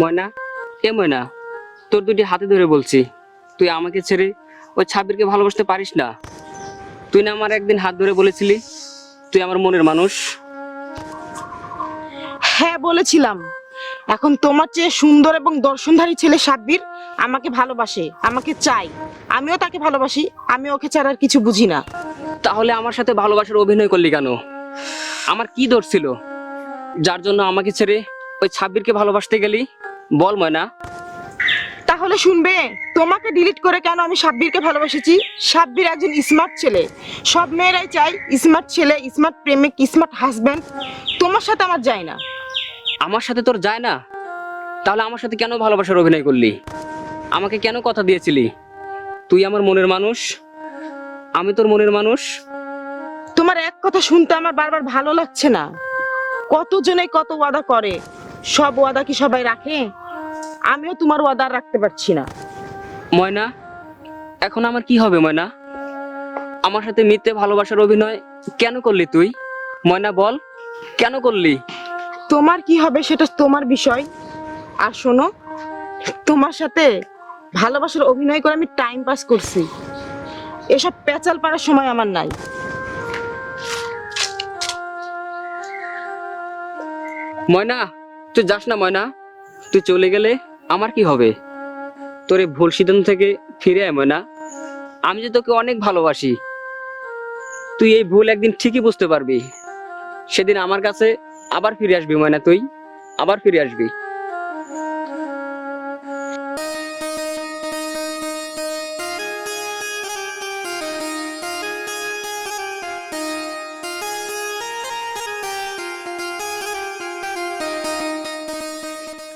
ময়না? এ ময়না তোর দুটি হাতে ধরে বলছি তুই আমাকে ছেড়ে ওই ছাবিরকে ভালোবাসতে পারিস না। তুই না আমার একদিন হাত ধরে বলেছিলি তুই আমার মনের মানুষ। হ্যাঁ বলেছিলাম। এখন তোমার চেয়ে সুন্দর এবং দর্শনধারী ছেলে সাব্বির আমাকে ভালোবাসে আমাকে চাই আমিও তাকে ভালোবাসি আমি ওকে ছাড়া আর কিছু বুঝি না। তাহলে আমার সাথে ভালোবাসার অভিনয় করলি কেন? আমার কি দোষ ছিল? যার জন্য আমাকে ছেড়ে ওই ছাব্বিরকে ভালোবাসতে গেলি? বল ময়না। তাহলে শুনবে তোমাকে ডিলিট করে কেন আমি সাব্বিরকে ভালোবাসেছি? সাব্বির একজন স্মার্ট ছেলে। সব মেয়েরাই চাই স্মার্ট ছেলে স্মার্ট প্রেমিক স্মার্ট হাজবেন্ড তোমার সাথে আমার যায় না। আমার সাথে তোর যায় না? তাহলে আমার সাথে কেন ভালোবাসার অভিনয় করলি? আমাকে কেন কথা দিয়েছিলি? তুই আমার মনের মানুষ। আমি তোর মনের মানুষ। তোমার এক কথা শুনতে আমার বারবার ভালো লাগছে না। কতজনে কত ওয়াদা করে। সব ওয়াদা কি সবাই রাখে? আমিও তোমার ওয়াদা রাখতে পারছি না। ময়না এখন আমার কি হবে ময়না? আমার সাথে মিথ্যে ভালোবাসার অভিনয় কেন করলি তুই? ময়না বল কেন করলি? তোমার কি হবে সেটা তোমার বিষয়। আর শোনো তোমার সাথে ভালোবাসার অভিনয় করে আমি টাইম পাস করছি। এসব পেঁচাল পাড়ার সময় আমার নাই। ময়না তুই যাস না, ময়না। তুই চলে গেলে আমার কি হবে? তোর এই ভুল সিদ্ধান্ত থেকে ফিরে আয়, ময়না। আমি যে তোকে অনেক ভালোবাসি, তুই এই ভুল একদিন ঠিকই বুঝতে পারবি। সেদিন আমার কাছে আবার ফিরে আসবি, ময়না তুই। আবার ফিরে আসবি।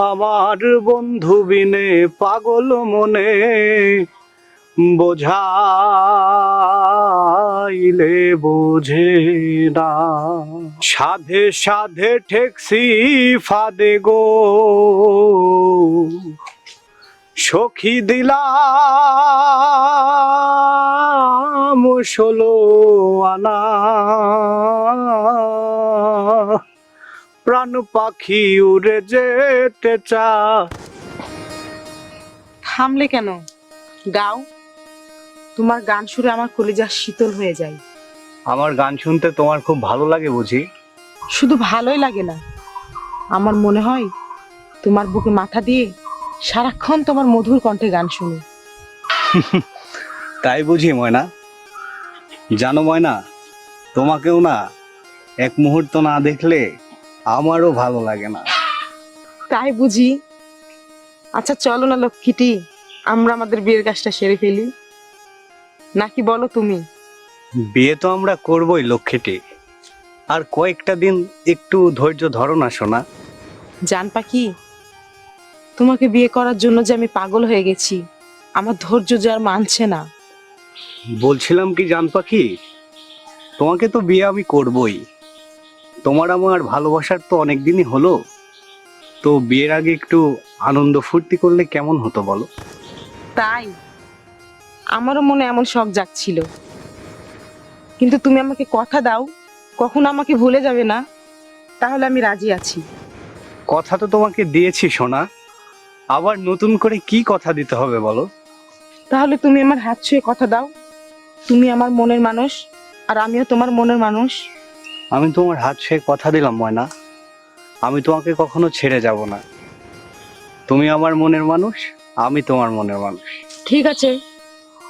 আমার বন্ধু বিনে পাগল মনে বোঝাইলে বোঝে না। সাধে সাধে ঠেকসি ফাদে গো। সখী দিলাম ষোলো আনা। প্রাণ পাখি উড়ে যেতে চা থামলে কেন? গাও। তোমার গান শুনে আমার কলিজা শীতল হয়ে যায়। আমার গান শুনতে তোমার খুব ভালো লাগে বুঝি? শুধু ভালোই লাগে না। আমার মনে হয় তোমার বুকে মাথা দিয়ে সারাক্ষণ তোমার মধুর কণ্ঠে গান শুনি। তাই বুঝি ময়না? জানো ময়না তোমাকেও না এক মুহূর্ত না দেখলে আমারও ভালো লাগে না। তাই বুঝি। আচ্ছা চলো না লক্ষ্মীটি আমরা আমাদের বিয়ের কাজটা সেরে ফেলি। নাকি বলো তুমি? বিয়ে তো আমরা করবই লক্ষ্মীটি। আর কয়েকটা দিন একটু ধৈর্য ধরো না শোনা জান পাখি তোমাকে বিয়ে করার জন্য যে আমি পাগল হয়ে গেছি আমার ধৈর্য যে আর মানছে না। বলছিলাম কি জান পাখি? তোমাকে তো বিয়ে আমি করবই। তোমার আমার ভালোবাসার তো অনেক দিনই হলো। তো বিয়ের আগে একটু আনন্দ ফুর্তি করলে কেমন হতো বলো? তাই? আমারও মনে এমন শখ জাগছিল। কিন্তু তুমি আমাকে কথা দাও কখনো আমাকে ভুলে যাবে না। তাহলে আমি রাজি আছি। কথা তো তোমাকে দিয়েছি সোনা। আবার নতুন করে কি কথা দিতে হবে বলো? তাহলে তুমি আমার হাত ছুঁয়ে কথা দাও। তুমি আমার মনের মানুষ আর আমিও তোমার মনের মানুষ। আমি তোমার হাত ছুঁয়ে কথা দিলাম ময়না। আমি তোমাকে কখনো ছেড়ে যাব না। তুমি আমার মনের মানুষ আমি তোমার মনের মানুষ। ঠিক আছে।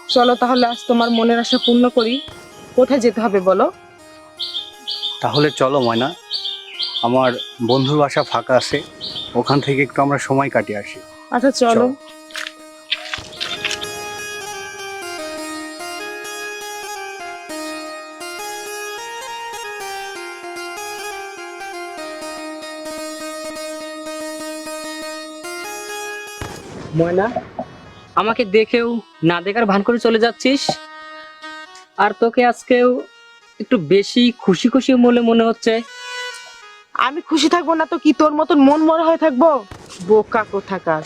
চলো তাহলে আজ তোমার মনের আশা পূর্ণ করি। কোথায় যেতে হবে বলো? তাহলে চলো ময়না। আমার বন্ধুর বাসা ফাঁকা আছে। ওখান থেকে একটু আমরা সময় কাটিয়ে আসি। আচ্ছা চলো। ময়না আমাকে দেখেও না দেখার ভান করে চলে যাচ্ছিস? আর তোকে আজকেও একটু বেশি খুশি খুশি বলে মনে হচ্ছে। আমি খুশি থাকব না তো কি তোর মতন মন মরা হয়ে থাকব? বোকা কোথাকার।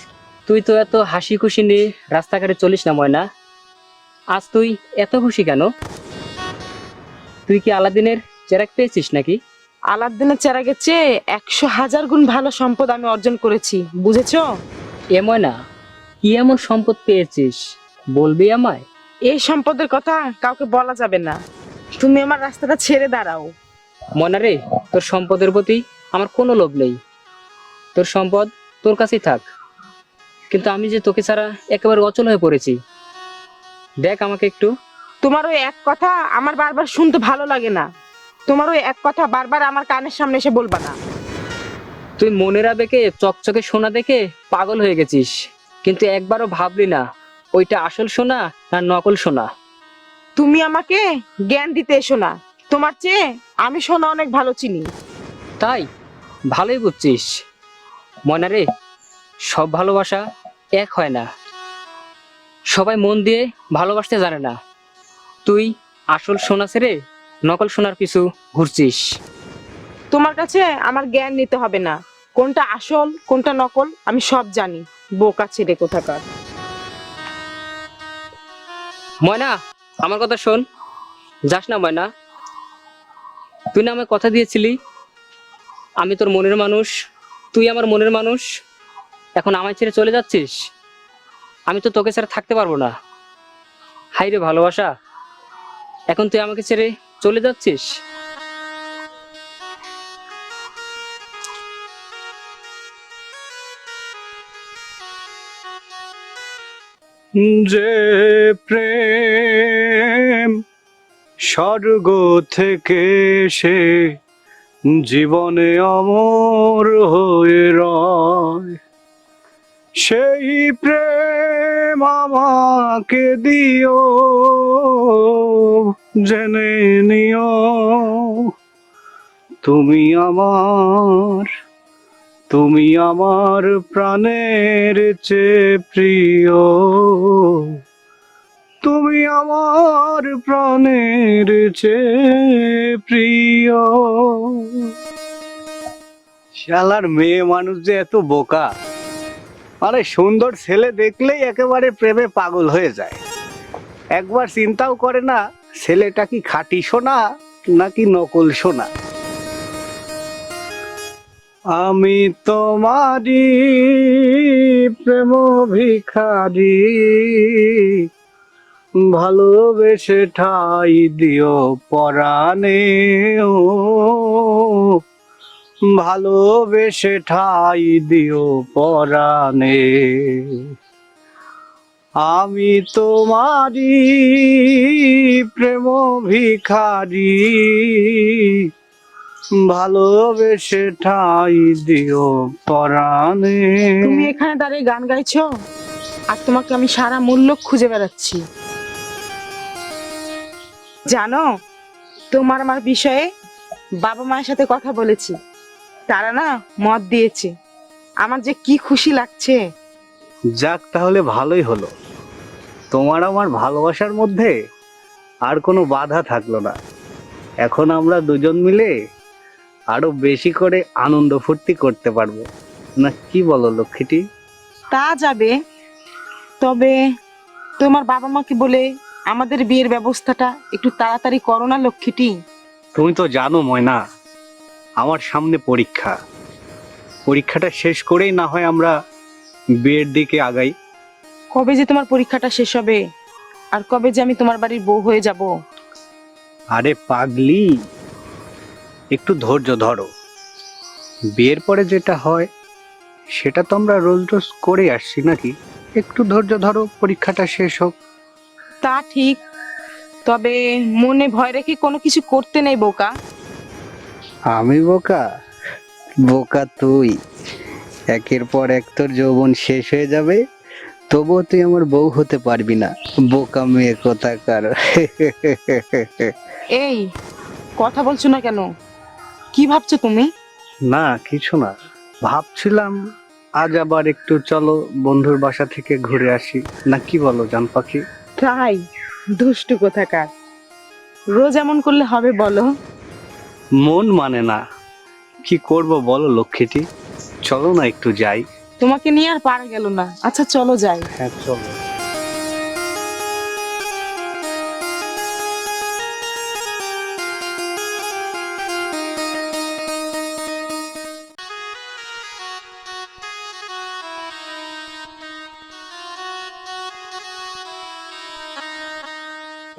তুই তো এত হাসি খুশি নিয়ে রাস্তাঘাটে চলিস না ময়না। আজ তুই এত খুশি কেন? তুই কি আলাদিনের চেরাক পেয়েছিস নাকি? আলাদিনের চেরাগের চেয়ে একশো হাজার গুণ ভালো সম্পদ আমি অর্জন করেছি বুঝেছ? এ ময়না কি এমন সম্পদ পেয়েছিস? বলবি আমায়? এই সম্পদের কথা কাউকে বলা যাবে না। তুমি আমার রাস্তাটা ছেড়ে দাঁড়াও। ময়না রে তোর সম্পদের প্রতি আমার কোনো লোভ নেই। তোর সম্পদ তোর কাছেই থাক। কিন্তু আমি যে তোকে ছাড়া একেবারে অচল হয়ে পড়েছি দেখ আমাকে একটু। তোমার ওই এক কথা আমার বারবার শুনতে ভালো লাগে না। তোমার ওই এক কথা বারবার আমার কানের সামনে এসে বলবা না। তুই মনের আবেগে চকচকে সোনা দেখে পাগল হয়ে গেছিস। কিন্তু একবারও ভাবলি না ওইটা আসল সোনা না নকল সোনা? তুমি আমাকে জ্ঞান দিতে এসো না। তোমার চেয়ে আমি সোনা অনেক ভালো চিনি। তাই? ভালোই বুঝছিস। ময়না রে সব ভালোবাসা এক হয় না। সবাই মন দিয়ে ভালোবাসতে জানে না। তুই আসল সোনা ছেড়ে নকল সোনার পিছু ঘুরছিস। তোমার কাছে আমার জ্ঞান নিতে হবে না। কোনটা আসল কোনটা নকল আমি সব জানি। বোকা ছেড়ে কোথাকার? ময়না, আমার কথা শোন। যাস না ময়না। তুই না আমায় কথা দিয়েছিলি, আমি তোর মনের মানুষ, তুই আমার মনের মানুষ। এখন আমায় ছেড়ে চলে যাচ্ছিস? আমি তো তোকে ছাড়া থাকতে পারব না। হাই রে ভালোবাসা, এখন তুই আমাকে ছেড়ে চলে যাচ্ছিস? যে প্রেম স্বর্গ থেকে সে জীবনে অমর হয়ে রয়। সেই প্রেম আমাকে দিও, জেনে নিও। তুমি আমার তুমি আমার প্রাণের চেয়ে প্রিয়। তুমি আমার প্রাণের চেয়ে প্রিয়। শালার মেয়ে মানুষ যে এত বোকা। আরে সুন্দর ছেলে দেখলেই একেবারে প্রেমে পাগল হয়ে যায়। একবার চিন্তাও করে না, ছেলেটা কি খাঁটি সোনা নাকি নকল সোনা? আমি তোমারি প্রেম ভিখারি। ভালোবেসে ঠাই দিও পরাণে ভালোবেসে ঠাই দিও পরাণে। আমি তোমারি প্রেম ভিখারি। ভালোবেসে ঠাই দিও পরাণে। তুমি এখানে দাঁড়িয়ে গান গাইছো? আর তোমাকে আমি সারা মূল্য খুঁজে বেড়াচ্ছি। জানো তোমার আমার বিষয়ে বাবা মায়ের সাথে কথা বলেছি। তারা না মত দিয়েছে। আমার যে কি খুশি লাগছে। যাক তাহলে ভালোই হলো। তোমার আমার ভালোবাসার মধ্যে আর কোনো বাধা থাকল না। এখন আমরা দুজন মিলে আরও বেশি করে আনন্দ ফুর্তি করতে পারব। না কি বলো লক্ষ্মীটি? তা যাবে। তবে তোমার বাবা মাকে বলে আমাদের বিয়ের ব্যবস্থাটা একটু তাড়াতাড়ি করো না লক্ষ্মীটি? তুমি তো জানো ময়না আমার সামনে পরীক্ষা। পরীক্ষাটা শেষ করেই না হয় আমরা বিয়ের দিকে আগাই। কবে যে তোমার পরীক্ষাটা শেষ হবে? আর কবে যে আমি তোমার বাড়ির বউ হয়ে যাব? আরে পাগলি! একটু ধৈর্য ধরো। বিয়ের পরে যেটা হয় সেটা তো আমরা রোজ রোজ করে আসছি নাকি? একটু ধৈর্য ধরো পরীক্ষাটা শেষ হোক। তা ঠিক। তবে মনে ভয় রেখে কোনো কিছু করতে নেই বোকা। আমি বোকা? বোকা তুই। একের পর এক তোর যৌবন শেষ হয়ে যাবে তবুও তুই আমার বউ হতে পারবি না। বোকা মেয়ে কোথাকার? এই কথা বলছো না কেন? কি ভাবছ তুমি? না কিছু না। ভাবছিলাম আজ আবার একটু চলো বন্ধুর বাসা থেকে ঘুরে আসি। না কি বলো জান পাখি? তাই? দুষ্টু কোথাকার। রোজ এমন করলে হবে বলো। মন মানে না। কি করব বলো লক্ষ্মীটি? চলো না একটু যাই। তোমাকে নিয়ে আর পারা গেল না। আচ্ছা চলো যাই। হ্যাঁ চলো।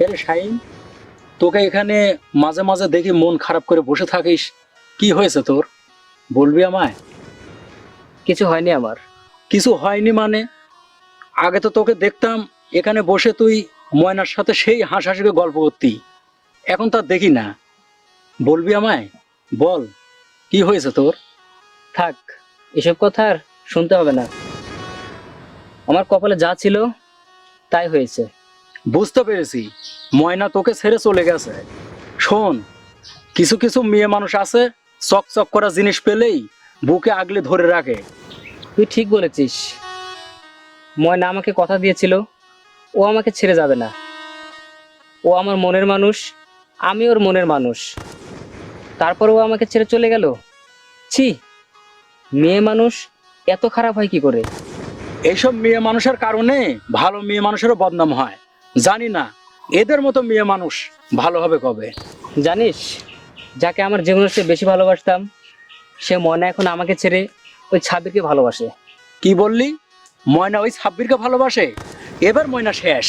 এরে শাইন তোকে এখানে মাঝে মাঝে দেখি মন খারাপ করে বসে থাকিস। কি হয়েছে তোর? বলবি আমায়? কিছু হয়নি আমার। কিছু হয়নি মানে? আগে তো তোকে দেখতাম এখানে বসে তুই ময়নার সাথে সেই হাসাহাসিকে গল্প করতি। এখন তার দেখি না। বলবি আমায়? বল কি হয়েছে তোর? থাক এসব কথা আর শুনতে হবে না। আমার কপালে যা ছিল তাই হয়েছে। বুঝতে পেরেছি। ময়না তোকে ছেড়ে চলে গেছে। শোন কিছু কিছু মেয়ে মানুষ আছে চকচক করা জিনিস পেলেই বুকে আগলে ধরে রাখে। তুই ঠিক বলেছিস। ময়না আমাকে কথা দিয়েছিল ও আমাকে ছেড়ে যাবে না। ও আমার মনের মানুষ আমি ওর মনের মানুষ। তারপর ও আমাকে ছেড়ে চলে গেল? ছি মেয়ে মানুষ এত খারাপ হয় কি করে? এইসব মেয়ে মানুষের কারণে ভালো মেয়ে মানুষেরও বদনাম হয়। জানি না এদের মতো মেয়ে মানুষ ভালো হবে কবে? জানিস যাকে আমার জীবনের চেয়ে বেশি ভালোবাসতাম সে ময়না এখন আমাকে ছেড়ে ওই ছাবিরকে ভালোবাসে। কি বললি? ময়না ওই ছাব্বিরকে ভালোবাসে? এবার ময়না শেষ।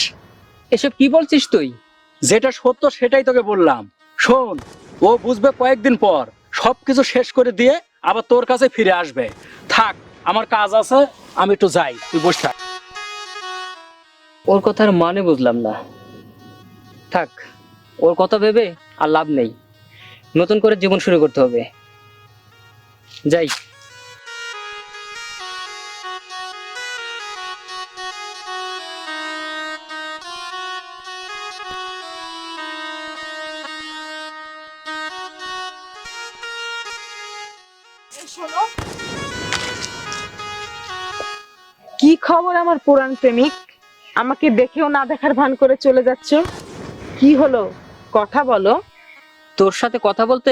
এসব কি বলছিস তুই? যেটা সত্য সেটাই তোকে বললাম। শোন ও বুঝবে কয়েকদিন পর সবকিছু শেষ করে দিয়ে আবার তোর কাছে ফিরে আসবে। থাক আমার কাজ আছে আমি একটু যাই তুই বসে থাক। ওর কথার মানে বুঝলাম না। থাক ওর কথা ভেবে আর লাভ নেই। নতুন করে জীবন শুরু করতে হবে। যাই। কি খবর আমার পুরাণ প্রেমিক? আমাকে দেখেও না দেখার ভান করে চলে যাচ্ছ? কি হলো? কথা বলো। তোর সাথে কথা বলতে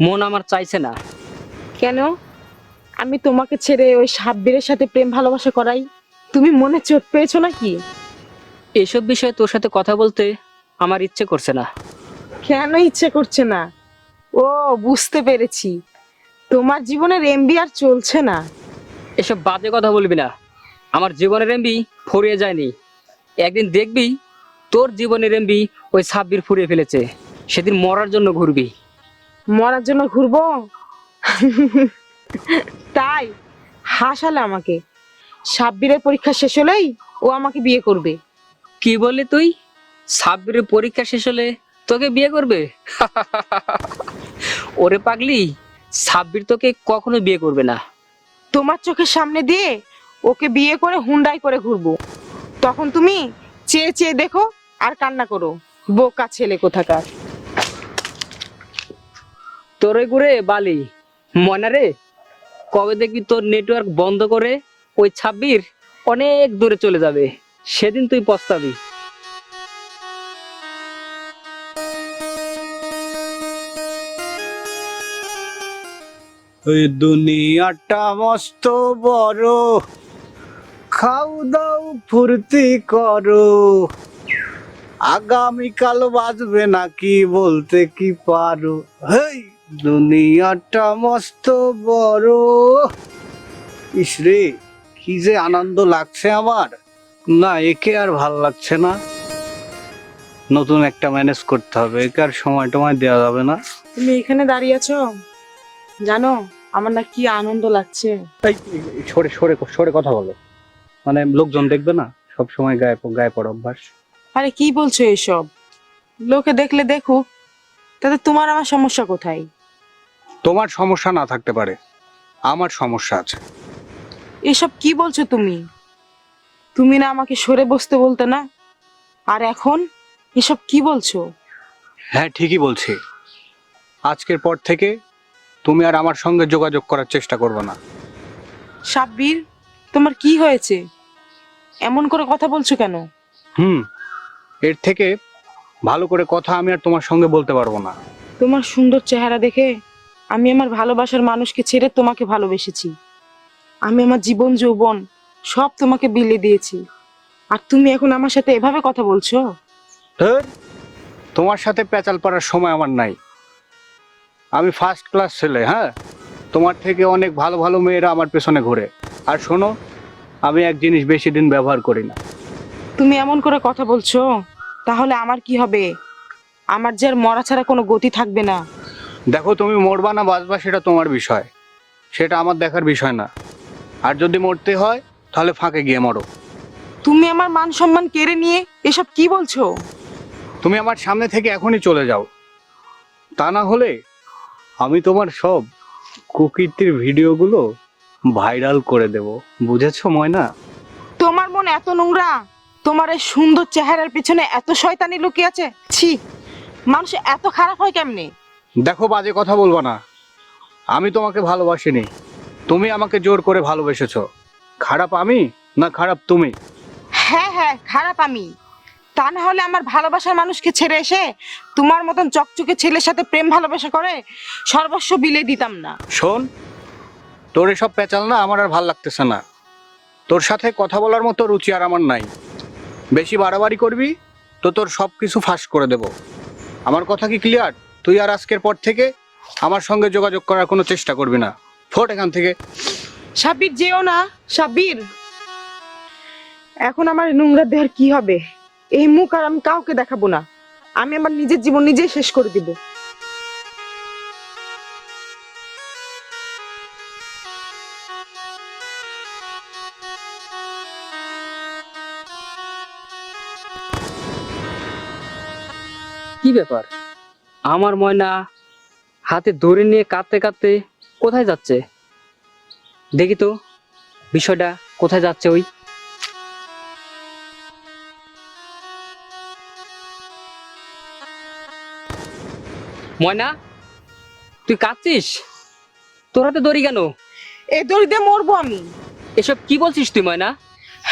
মন আমার চাইছে না। কেন? আমি তোমাকে ছেড়ে ওই সাব্বিরের সাথে প্রেম ভালোবাসা করাই। তুমি মনে চোট পেয়েছ নাকি? এসব বিষয়ে তোর সাথে কথা বলতে আমার ইচ্ছে করছে না। কেন ইচ্ছে করছে না? ও বুঝতে পেরেছি। তোমার জীবনের এমবি আর চলছে না। এসব বাজে কথা বলবি না। আমার জীবনের এমবি ফুরিয়ে যায়নি। একদিন দেখবি তোর জীবনের এমবি ওই সাব্বির ফুরিয়ে ফেলেছে। সেদিন মরার জন্য ঘুরবি। মরার জন্য ঘুরবো? তাই? হাসালে আমাকে। সাব্বিরের পরীক্ষা শেষ হলেই ও আমাকে বিয়ে করবে। কি বললি তুই? সাব্বিরের পরীক্ষা শেষ হলে তোকে বিয়ে করবে? ওরে পাগলি সাব্বির তোকে কখনো বিয়ে করবে না। তোমার চোখের সামনে দিয়ে ওকে বিয়ে করে হুন্ডাই করে ঘুরবো। তখন তুমি চেয়ে চেয়ে দেখো আর কান্না করো। বোকা ছেলে কোথাকার। তোরে ঘুরে বালি মনে রে কবে দেখবি তোর নেটওয়ার্ক বন্ধ করে ওই ছাব্বির অনেক দূরে চলে যাবে সেদিন তুই পস্তাবি। ওই দুনিয়াটা মস্ত বড়। খাও দাও ফুর্তি করো। আগামীকাল বাজবে নাকি বলতে কি পারো? হেই দুনিয়াটা মস্ত বড়। ইসরে কি যে আনন্দ লাগছে আমার। না একে আর ভালো লাগছে না। নতুন একটা ম্যানেজ করতে হবে একে আর সময় টময় দেওয়া যাবে না। তুমি এখানে দাঁড়িয়ে আছো? জানো আমার না কি আনন্দ লাগছে। এই, সরে সরে সরে কথা বলো। মানে লোকজন দেখবে না সব সময় গায়ে গায়ে পড়া অভ্যাস। আরে কি বলছো এসব? লোকে দেখলে দেখুক তাতে তোমার আমার সমস্যা কোথায়? তোমার সমস্যা না থাকতে পারে আমার সমস্যা আছে। এসব কি বলছো তুমি? তুমি না আমাকে সরে বসতে বলতে না? আর এখন এসব কি বলছো? হ্যাঁ ঠিকই বলছি। আজকের পর থেকে তুমি আর আমার সঙ্গে যোগাযোগ করার চেষ্টা করবে না। সাব্বির তোমার কি হয়েছে? এমন করে কথা বলছো কেন? হুম এর থেকে ভালো করে কথা আমি আর তোমার সঙ্গে বলতে পারব না। তোমার সুন্দর চেহারা দেখে আমি আমার ভালোবাসার মানুষকে ছেড়ে তোমাকে ভালোবেসেছি। আমি আমার জীবন যৌবন সব তোমাকে বিলে দিয়েছি। আর তুমি এখন আমার সাথে এভাবে কথা বলছো? ধর তোমার সাথে পেঁচাল পাড়ার সময় আমার নাই। আমি ফার্স্ট ক্লাস ছেলে হ্যাঁ? তোমার থেকে অনেক ভালো ভালো মেয়েরা আমার পেছনে ঘোরে। আর শোনো আমি এক জিনিস বেশি দিন ব্যবহার করি না। তুমি এমন করে কথা বলছো তাহলে আমার কি হবে? আমার যে আর মরা ছাড়া কোনো গতি থাকবে না। দেখো তুমি মরবা না বাঁচবা সেটা তোমার বিষয়। সেটা আমার দেখার বিষয় না। আর যদি মরতে হয় তাহলে ফাঁকে গিয়ে মরো। তুমি আমার মান সম্মান কেড়ে নিয়ে এসব কি বলছো? তুমি আমার সামনে থেকে এখনই চলে যাও। তা না হলে আমি তোমার সব কুকীর্তির ভিডিওগুলো ভাইরাল করে দেব। বুঝেছ ময়না? তোমার মন এত নোংরা তোমার এই সুন্দর চেহারার পিছনে এত শয়তানি লুকিয়ে আছে? ছি মানুষ এত খারাপ হয় কেমনে? দেখো বাজে কথা বলব না। আমি তোমাকে ভালোবাসিনি। তুমি আমাকে জোর করে ভালোবেসেছো। খারাপ আমি না খারাপ তুমি? হ্যাঁ হ্যাঁ খারাপ আমি। তা না হলে আমার ভালোবাসার মানুষকে ছেড়ে এসে তোমার মতন চকচকে ছেলের সাথে প্রেম ভালোবাসা করে সর্বস্ব বিলে দিতাম না। শোন তোর এসব পেঁচাল না আমার আর ভালো লাগতেছে না। তোর সাথে কথা বলার মতো রুচি আর আমার নাই। বেশি বাড়াবাড়ি করবি তো তোর সব কিছু ফাঁস করে দেব। আমার কথা কি ক্লিয়ার তুই আর আজকের পর থেকে আমার সঙ্গে যোগাযোগ করার কোনো চেষ্টা করবি না। ফোট এখান থেকে। সাব্বির যেও না। সাব্বির এখন আমার নোংরা দেহের কি হবে? এই মুখ আর আমি কাউকে দেখাবো না। আমি আমার নিজের জীবন নিজেই শেষ করে দিব। কি ব্যাপার? আমার ময়না হাতে দড়ি নিয়ে কাঁদতে কাঁদতে কোথায় যাচ্ছে? দেখি তো, বিষয়টা কোথায় যাচ্ছে ওই? ময়না তুই কাঁদছিস? তোর হাতে দড়ি কেন? এই দড়ি দিয়ে মরবো আমি। এসব কি বলছিস তুই ময়না?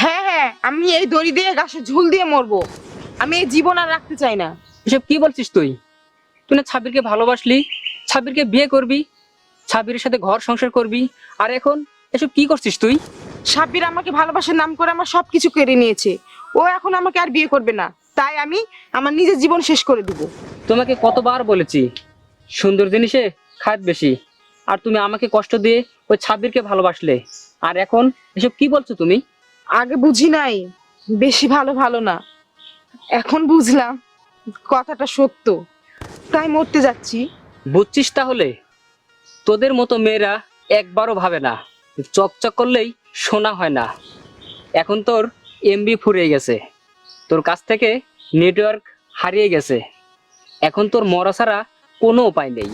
হ্যাঁ হ্যাঁ আমি এই দড়ি দিয়ে গাছে ঝুল দিয়ে মরবো। আমি এই জীবন আর রাখতে চাই না। এসব কি বলছিস তুই? তুই না ছাবিরকে ভালোবাসলি ছাবিরকে বিয়ে করবি ছাবিরের সাথে ঘর সংসার করবি আর এখন এসব কি করছিস তুই? সাব্বির আমাকে ভালোবাসার নাম করে আমার সবকিছু কেড়ে নিয়েছে। ও এখন আমাকে আর বিয়ে করবে না। তাই আমি আমার নিজের জীবন শেষ করে দিব। তোমাকে কতবার বলেছি সুন্দর জিনিসে খাত বেশি আর তুমি আমাকে কষ্ট দিয়ে ওই ছাব্বিরকে ভালোবাসলে। আর এখন এসব কি বলছো তুমি? আগে বুঝি নাই বেশি ভালো ভালো না। এখন বুঝলাম কথাটা সত্য। তাই মরতে যাচ্ছি। বুঝছিস তাহলে? তোদের মতো মেয়েরা একবারও ভাবে না চকচক করলেই শোনা হয় না। এখন তোর এমবি ফুরিয়ে গেছে। তোর কাছ থেকে নেটওয়ার্ক হারিয়ে গেছে। এখন তোর মরা ছাড়া কোনো উপায় নেই।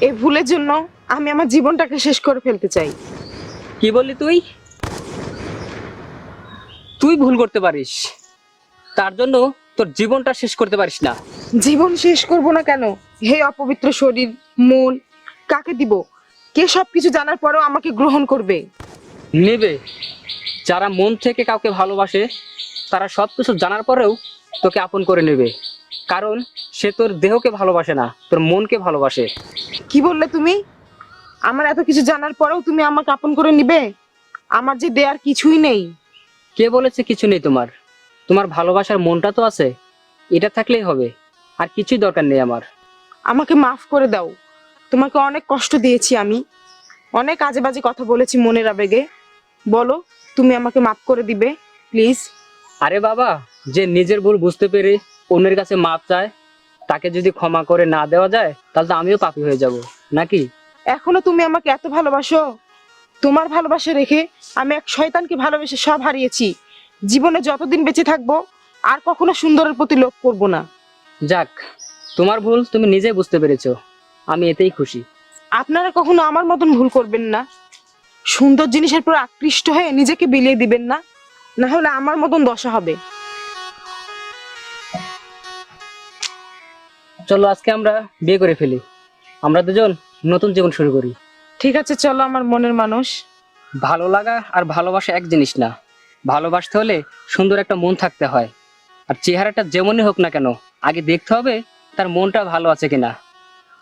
এই ভুলের জন্য আমি আমার জীবনটাকে শেষ করে ফেলতে চাই। কি বললি তুই? তুই ভুল করতে পারিস। তার জন্য তোর জীবনটা শেষ করতে পারিস না। জীবন শেষ করব না কেন? হে অপবিত্র শরীর মন কাকে দিব? কে সবকিছু জানার পরেও আমাকে গ্রহণ করবে? নেবে। যারা মন থেকে কাউকে ভালোবাসে তারা সব কিছু জানার পরেও তোকে আপন করে নেবে। কারণ সে তোর দেহকে ভালোবাসে না তোর মনকে ভালোবাসে। কি বললে তুমি? আমার এত কিছু জানার পরেও তুমি আমাকে আপন করে নিবে? আমার যে দেয়ার কিছুই নেই। কে বলেছে কিছু নেই তোমার? তোমার ভালোবাসার মনটা তো আছে এটা থাকলেই হবে আর কিছুই দরকার নেই আমার। আমাকে মাফ করে দাও। তোমাকে অনেক কষ্ট দিয়েছি আমি। অনেক আজে বাজে কথা বলেছি মনের আবেগে। বলো তুমি আমাকে মাফ করে দিবে প্লিজ। আরে বাবা যে নিজের ভুল বুঝতে পেরে অন্যের কাছে মাপ চায় তাকে যদি ক্ষমা করে না দেওয়া যায় তাহলে তো আমিও পাপী হয়ে যাব নাকি? এখনও তুমি আমাকে এত ভালোবাসো? তোমার ভালোবাসা রেখে আমি এক শয়তানকে ভালোবেসে সব হারিয়েছি। জীবনে যতদিন বেঁচে থাকব আর কখনো সুন্দরের প্রতি লোভ করব না। যাক তোমার ভুল তুমি নিজে বুঝতে পেরেছ আমি এতেই খুশি। আপনারা কখনো আমার মতন ভুল করবেন না। সুন্দর জিনিসের পর আকৃষ্ট হয়ে নিজেকে বিলিয়ে দিবেন না। না হলে আমার মতন দশা হবে। চলো আজকে আমরা বিয়ে করে ফেলি। আমরা দুজন নতুন জীবন শুরু করি। ঠিক আছে চলো আমার মনের মানুষ। ভালো লাগা আর ভালোবাসা এক জিনিস না। ভালোবাসতে হলে সুন্দর একটা মন থাকতে হয়। আর চেহারাটা যেমনই হোক না কেন আগে দেখতে হবে তার মনটা ভালো আছে কিনা।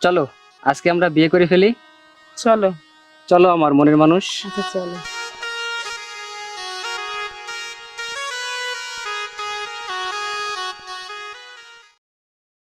চলো আজকে আমরা বিয়ে করে ফেলি। চলো। চলো আমার মনের মানুষ। আচ্ছা চলো।